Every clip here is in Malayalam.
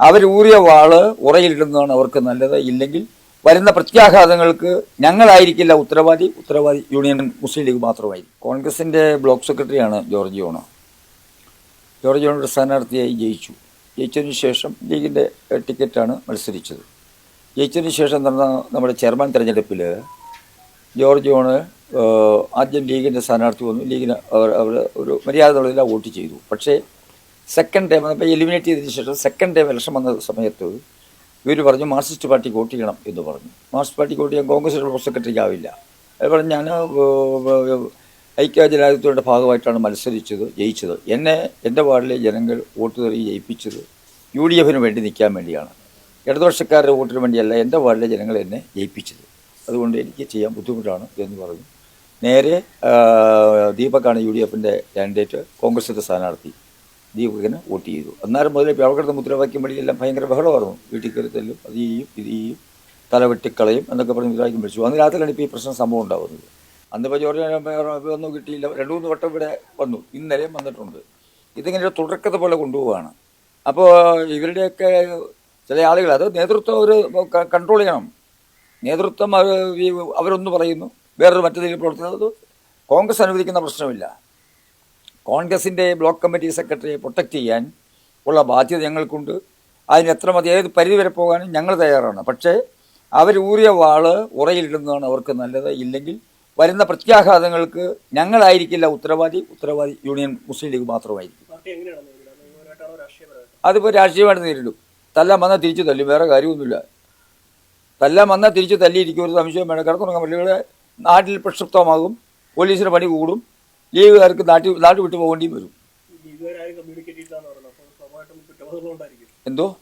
അവരൂറിയ വാൾ ഉറയിലിടുന്നതാണ് അവർക്ക് നല്ലത്. ഇല്ലെങ്കിൽ വരുന്ന പ്രത്യാഘാതങ്ങൾക്ക് ഞങ്ങളായിരിക്കില്ല ഉത്തരവാദി. ഉത്തരവാദി യൂണിയൻ മുസ്ലിം ലീഗ് മാത്രമായി കോൺഗ്രസിന്റെ ബ്ലോക്ക് സെക്രട്ടറിയാണ് ജോർജ് ജോണോ ജോർജ് ജോണിയുടെ സ്ഥാനാർത്ഥിയായി ജയിച്ചു. ജയിച്ചതിന് ശേഷം ലീഗിന്റെ ടിക്കറ്റാണ് മത്സരിച്ചത്. ജയിച്ചതിന് ശേഷം നടന്ന നമ്മുടെ ചെയർമാൻ തെരഞ്ഞെടുപ്പിൽ ജോണ് ആദ്യം ലീഗിന്റെ സ്ഥാനാർത്ഥി വന്നു. ലീഗിന് അവർ അവർ ഒരു മര്യാദ വോട്ട് ചെയ്തു. പക്ഷേ സെക്കൻഡ് ടൈം വന്നപ്പോൾ എലിമിനേറ്റ് ചെയ്തതിന് ശേഷം സെക്കൻഡ് ടൈം ഇലക്ഷൻ വന്ന സമയത്ത് ഇവർ പറഞ്ഞു മാർസിസ്റ്റ് പാർട്ടി വോട്ട് ചെയ്യണം എന്ന് പറഞ്ഞു. മാർക്സിസ്റ്റ് പാർട്ടി വോട്ട് ചെയ്യാൻ കോൺഗ്രസ് ജനറൽ സെക്രട്ടറിക്ക് ആവില്ല. അത് പറഞ്ഞ് ഞാൻ ഐക്യജനാധിപത്യയുടെ ഭാഗമായിട്ടാണ് മത്സരിച്ചത് ജയിച്ചത്. എന്നെ എന്റെ വാർഡിലെ ജനങ്ങൾ വോട്ട് തെറി ജയിപ്പിച്ചത് യു ഡി എഫിന് വേണ്ടി നിൽക്കാൻ വേണ്ടിയാണ്. ഇടതുപക്ഷക്കാരുടെ വോട്ടിന് വേണ്ടിയല്ല എന്റെ വാർഡിലെ ജനങ്ങൾ എന്നെ ജയിപ്പിച്ചത്. അതുകൊണ്ട് എനിക്ക് ചെയ്യാൻ ബുദ്ധിമുട്ടാണ് എന്ന് പറഞ്ഞു. നേരെ ദീപക്കാണ് യു ഡി എഫിന്റെ കാൻഡിഡേറ്റ് കോൺഗ്രസിന്റെ സ്ഥാനാർത്ഥി. ദീപകിന് വോട്ട് ചെയ്തു. അന്നേരം മുതലേ അവർക്കടുത്ത മുദ്രാവാക്യം വഴിയെല്ലാം ഭയങ്കര ബഹളമായിരുന്നു. വീട്ടിൽ കയറി തല്ലും അത് ചെയ്യും ഇത് ചെയ്യും തല വെട്ടിക്കളയും എന്നൊക്കെ പറഞ്ഞ് മുദ്രാവാക്യം വിളിച്ചു അന്ന് രാത്രിയിലാണ് ഇപ്പോൾ ഈ പ്രശ്നം സംഭവം ഉണ്ടാകുന്നത്. അന്ന് ഇപ്പോൾ ജോർജ് ഒന്നും കിട്ടിയില്ല. രണ്ടു മൂന്ന് വട്ടം ഇവിടെ വന്നു. ഇന്നലെയും വന്നിട്ടുണ്ട്. ഇതിങ്ങനെ ഒരു തുടക്കത്തെ പോലെ കൊണ്ടുപോവുകയാണ്. അപ്പോൾ ഇവരുടെയൊക്കെ ചില ആളുകൾ അത് നേതൃത്വം അവർ കൺട്രോൾ ചെയ്യണം. നേതൃത്വം അവർ അവരൊന്ന് പറയുന്നു വേറൊരു മറ്റേതെങ്കിലും പ്രവർത്തനം. പ്രവർത്തിക്കുന്നത് കോൺഗ്രസ് അനുവദിക്കുന്ന പ്രശ്നമില്ല. കോൺഗ്രസിന്റെ ബ്ലോക്ക് കമ്മിറ്റി സെക്രട്ടറിയെ പ്രൊട്ടക്റ്റ് ചെയ്യാൻ ഉള്ള ബാധ്യത ഞങ്ങൾക്കുണ്ട്. അതിന് എത്ര മതി ഏത് പരിധി വരെ പോകാനും ഞങ്ങൾ തയ്യാറാണ്. പക്ഷേ അവർ ഊറിയ വാൾ ഉറയിലിടുന്നതാണ് അവർക്ക് നല്ലത്. ഇല്ലെങ്കിൽ വരുന്ന പ്രത്യാഘാതങ്ങൾക്ക് ഞങ്ങളായിരിക്കില്ല ഉത്തരവാദി. ഉത്തരവാദി യൂണിയൻ മുസ്ലിം ലീഗ് മാത്രമായിരിക്കും. അതിപ്പോൾ രാഷ്ട്രീയമായിട്ട് നേരിടും. തല്ലാൻ വന്നാൽ തിരിച്ചു തല്ലും വേറെ കാര്യമൊന്നുമില്ല. തല്ലാൻ വന്നാൽ തിരിച്ച് തല്ലിയിരിക്കും. ഒരു സംശയം വേണം കിടക്കുന്ന പള്ളികളെ നാട്ടിൽ പ്രക്ഷുബ്ധമാകും. പോലീസിന് പണി കൂടും. ലീഗുകാർക്ക് നാട്ടിൽ നാട്ടിൽ വിട്ടു പോകേണ്ടിയും വരും. എന്തോ?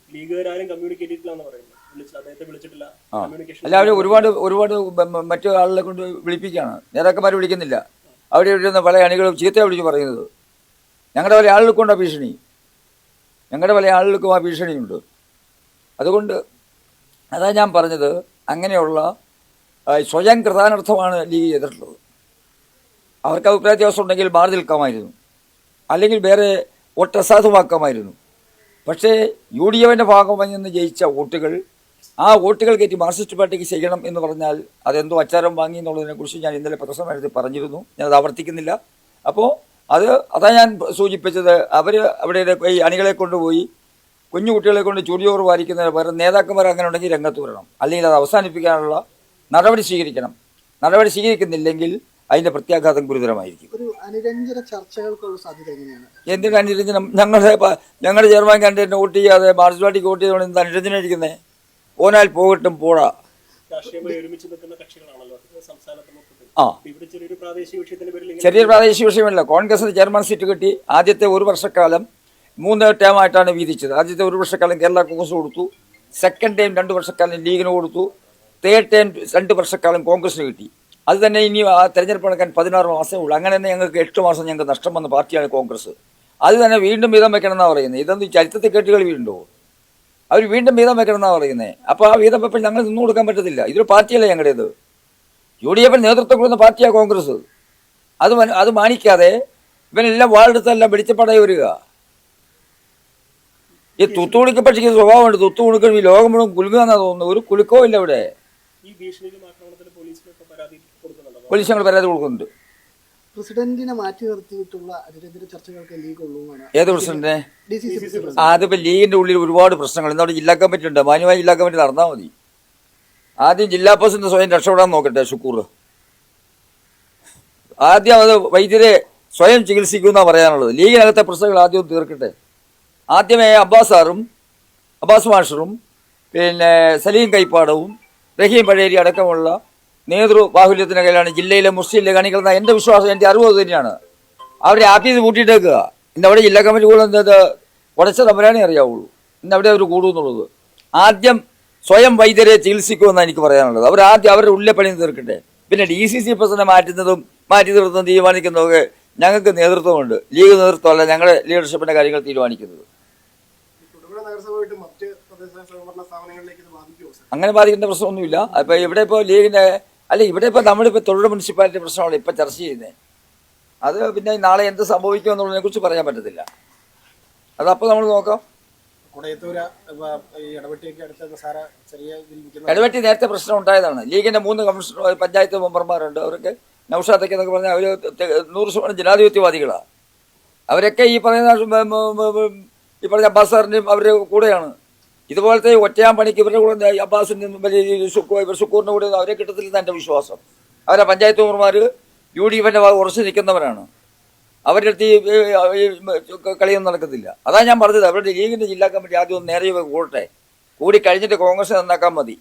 അല്ല അവർ ഒരുപാട് ഒരുപാട് മറ്റു ആളുകളെ കൊണ്ട് വിളിപ്പിക്കുകയാണ്. നേതാക്കന്മാർ വിളിക്കുന്നില്ല. അവിടെ ഇരുന്ന പല അണികളും ചീത്ത വിളിച്ച് പറയുന്നത്. ഞങ്ങളുടെ പല ആളുകൾക്കുണ്ട് ആ ഭീഷണി. ഞങ്ങളുടെ പല ആളുകൾക്കും ആ ഭീഷണിയുണ്ട്. അതുകൊണ്ട് അതാ ഞാൻ പറഞ്ഞത് അങ്ങനെയുള്ള സ്വയം കൃതാനർത്ഥമാണ് ലീഗ് ചെയ്തിട്ടുള്ളത് അവർക്ക് അഭിപ്രായ വ്യത്യാസം ഉണ്ടെങ്കിൽ മാറി നിൽക്കാമായിരുന്നു. അല്ലെങ്കിൽ വേറെ വോട്ട് അസാധുവാക്കാമായിരുന്നു പക്ഷേ യു ഡി എഫിന്റെ ഭാഗമായി നിന്ന് ജയിച്ച വോട്ടുകൾ ആ വോട്ടുകൾ കയറ്റി മാർക്സിസ്റ്റ് പാർട്ടിക്ക് ചെയ്യണം എന്ന് പറഞ്ഞാൽ അതെന്തോ അച്ചാരം വാങ്ങി എന്നുള്ളതിനെക്കുറിച്ച് ഞാൻ ഇന്നലെ പത്രസമ്മേളനത്തിൽ പറഞ്ഞിരുന്നു. ഞാൻ അത് ആവർത്തിക്കുന്നില്ല. അപ്പോൾ അത് അതാ ഞാൻ സൂചിപ്പിച്ചത്. അവർ അവിടെ ഈ അണികളെ കൊണ്ടുപോയി കുഞ്ഞു കുട്ടികളെ കൊണ്ട് ചുടിയോറ് വാരിക്കുന്നതിന് പകരം നേതാക്കന്മാർ അങ്ങനെ ഉണ്ടെങ്കിൽ രംഗത്ത് വരണം. അല്ലെങ്കിൽ അത് അവസാനിപ്പിക്കാനുള്ള നടപടി സ്വീകരിക്കണം. നടപടി സ്വീകരിക്കുന്നില്ലെങ്കിൽ അതിന്റെ പ്രത്യാഘാതം ഗുരുതരമായിരിക്കും. ഒരു അനുരഞ്ജന ചർച്ചകൾക്കുള്ള സാധ്യത എങ്ങനെയാണ്? എന്തിനാ അനുരഞ്ജനം? ഞങ്ങളുടെ ഞങ്ങളുടെ ചെയർമാൻ കണ്ടിട്ട് വോട്ട് ചെയ്യാതെ മാർച്ച് പാർട്ടിക്ക് വോട്ട് ചെയ്തുകൊണ്ട് എന്താ അനുരഞ്ജനം ഇരിക്കുന്നത് പോനാൽ പോകട്ടും പോടാ. ആ. ചെറിയ പ്രാദേശിക വിഷയമല്ല. കോൺഗ്രസിന് ചെയർമാൻ സീറ്റ് കിട്ടി. ആദ്യത്തെ ഒരു വർഷക്കാലം മൂന്ന് ടേമായിട്ടാണ് വീതിച്ചത്. ആദ്യത്തെ ഒരു വർഷക്കാലം കേരള കോൺഗ്രസ് കൊടുത്തു. സെക്കൻഡ് ടൈം രണ്ട് വർഷക്കാലം ലീഗിന് കൊടുത്തു. തേർഡ് ടൈം രണ്ട് വർഷക്കാലം കോൺഗ്രസിന് കിട്ടി. അത് തന്നെ ഇനി ആ തെരഞ്ഞെടുപ്പ് നടക്കാൻ പതിനാറ് മാസമേ ഉള്ളൂ. അങ്ങനെ തന്നെ ഞങ്ങൾക്ക് എട്ട് മാസം ഞങ്ങൾക്ക് നഷ്ടം വന്ന പാർട്ടിയാണ് കോൺഗ്രസ്. അത് തന്നെ വീണ്ടും വീതം വെക്കണം എന്നാണ് പറയുന്നത് ഇതൊന്നും ചരിത്രത്തിൽ കേട്ടുകൾ വീണ്ടോ അവർ വീണ്ടും വീതം വെക്കണം എന്നാണ് പറയുന്നത് അപ്പോൾ ആ വീതം വെപ്പിൽ ഞങ്ങൾ നിന്നു കൊടുക്കാൻ പറ്റത്തില്ല. ഇതൊരു പാർട്ടിയല്ല ഞങ്ങളുടേത്? യു ഡി എഫിന് നേതൃത്വം കൊടുക്കുന്ന പാർട്ടിയാണ് കോൺഗ്രസ്. അത് അത് മാനിക്കാതെ ഇവനെല്ലാം വാളെടുത്തെല്ലാം വെളിച്ചപ്പാടായി വരിക. ഈ തുത്തുകുണിക്ക് പക്ഷേ സ്വഭാവമുണ്ട്. തുത്തുകുണിക്കും ഈ ലോകം മുഴുവൻ കുലുങ്ങുകയെന്നാ തോന്നുന്നു. ഒരു കുലുക്കവും ഇല്ല ഇവിടെ ഈ ഭീഷണിയിലും ആക്രമണത്തിലും പോലീസിനൊക്കെ പരാതി കൊടുക്കുന്നുണ്ടോ പോലീസ് ഞങ്ങൾ പരാതി കൊടുക്കുന്നുണ്ട്. പ്രസിഡന്റിനെ മാറ്റി നിർത്തിയിട്ടുള്ള അനുരഞ്ജന ചർച്ചകൾക്ക് ലീഗ് ഉള്ളൂ എന്നാണ് ഏത് പ്രസിഡന്റിനെ അതിപ്പോൾ ലീഗിന്റെ ഉള്ളിൽ ഒരുപാട് പ്രശ്നങ്ങൾ. ഇന്ന് അവിടെ ജില്ലാ കമ്മിറ്റി ഉണ്ട്. മാന്യമായ ജില്ലാ കമ്മിറ്റി നടന്നാൽ മതി. ആദ്യം ജില്ലാ പ്രസിഡന്റ് സ്വയം രക്ഷപ്പെടാൻ നോക്കട്ടെ ഷുക്കൂർ. ആദ്യം അത് വൈദ്യരെ സ്വയം ചികിത്സിക്കുമെന്നാണ് പറയാനുള്ളത്. ലീഗിനകത്തെ പ്രശ്നങ്ങൾ ആദ്യം തീർക്കട്ടെ. ആദ്യമേ അബ്ബാസ് സാറും അബ്ബാസ് മാഷറും പിന്നെ സലീം കൈപ്പാടവും റഹീം പഴേരി അടക്കമുള്ള നേതൃ ബാഹുല്യത്തിന്റെ കയ്യിലാണ് ജില്ലയിലെ മുസ്ലിം ലീഗ് അണികൾ എന്ന എന്റെ വിശ്വാസം എന്റെ അറിവ് തന്നെയാണ്. അവരെ ആദ്യം കൂട്ടിയിട്ടേക്കുക ഇന്ന് അവിടെ ജില്ലാ കമ്മിറ്റി കൂടുന്നത് ഉടച്ച തമ്പരാനെ അറിയാവുള്ളൂ. ഇന്ന് അവിടെ അവർ കൂടുന്നുള്ളത് ആദ്യം സ്വയം വൈദ്യരെ ചികിത്സിക്കുമെന്നാണ് എനിക്ക് പറയാനുള്ളത്. അവർ ആദ്യം അവരുടെ ഉള്ളിലെ പണി തീർക്കട്ടെ. പിന്നെ ഡി സി സി പ്രസിഡന്റ് മാറ്റുന്നതും മാറ്റി നിർത്തുന്നതും തീരുമാനിക്കുന്നതൊക്കെ ഞങ്ങൾക്ക് നേതൃത്വമുണ്ട്. ലീഗ് നേതൃത്വമല്ല ഞങ്ങളുടെ ലീഡർഷിപ്പിന്റെ കാര്യങ്ങൾ തീരുമാനിക്കുന്നത്. അങ്ങനെ ബാധിക്കേണ്ട പ്രശ്നമൊന്നുമില്ല. അപ്പോൾ ഇവിടെ ഇപ്പോൾ ലീഗിന്റെ അല്ല ഇവിടെ ഇപ്പോൾ നമ്മളിപ്പോൾ തൊഴിൽ മുനിസിപ്പാലിറ്റി പ്രശ്നമാണ് ഇപ്പോൾ ചർച്ച ചെയ്യുന്നത് അത് പിന്നെ നാളെ എന്ത് സംഭവിക്കും എന്നുള്ളതിനെ കുറിച്ച് പറയാൻ പറ്റത്തില്ല. അതപ്പോൾ നമ്മൾ നോക്കാം. ഇടവെട്ടി നേരത്തെ പ്രശ്നം ഉണ്ടായതാണ്. ലീഗിന്റെ മൂന്ന് കമ്മീഷണർ പഞ്ചായത്ത് മെമ്പർമാരുണ്ട്. അവരൊക്കെ നൌഷാദൊക്കെ എന്നൊക്കെ പറഞ്ഞാൽ അവർ നൂറ് ശതമാനം ജനാധിപത്യവാദികളാണ് അവരൊക്കെ ഈ പറയുന്ന ഈ പറഞ്ഞ അബ്ബാസ് സാറിന്റെയും അവരുടെ കൂടെയാണ്. ഇതുപോലത്തെ ഒറ്റയാൻ പണിക്ക് ഇവരുടെ കൂടെ അബ്ബാസിന്റെ ഇവർ സുക്കൂറിന്റെ കൂടെ അവരെ കിട്ടത്തില്ലെന്ന് എന്റെ വിശ്വാസം. അവരെ പഞ്ചായത്ത് മെമ്പർമാർ യു ഡി എഫിന്റെ ഉറച്ചു നിൽക്കുന്നവരാണ്. അവരുടെ അടുത്ത് ഈ കളിയൊന്നും നടക്കത്തില്ല. അതാണ് ഞാൻ പറഞ്ഞത്. അവരുടെ ലീഗിന്റെ ജില്ലാ കമ്മിറ്റി ആദ്യം ഒന്ന് നേരെ കൂടട്ടെ. കൂടി കഴിഞ്ഞിട്ട് കോൺഗ്രസ് നന്നാക്കാൻ മതി.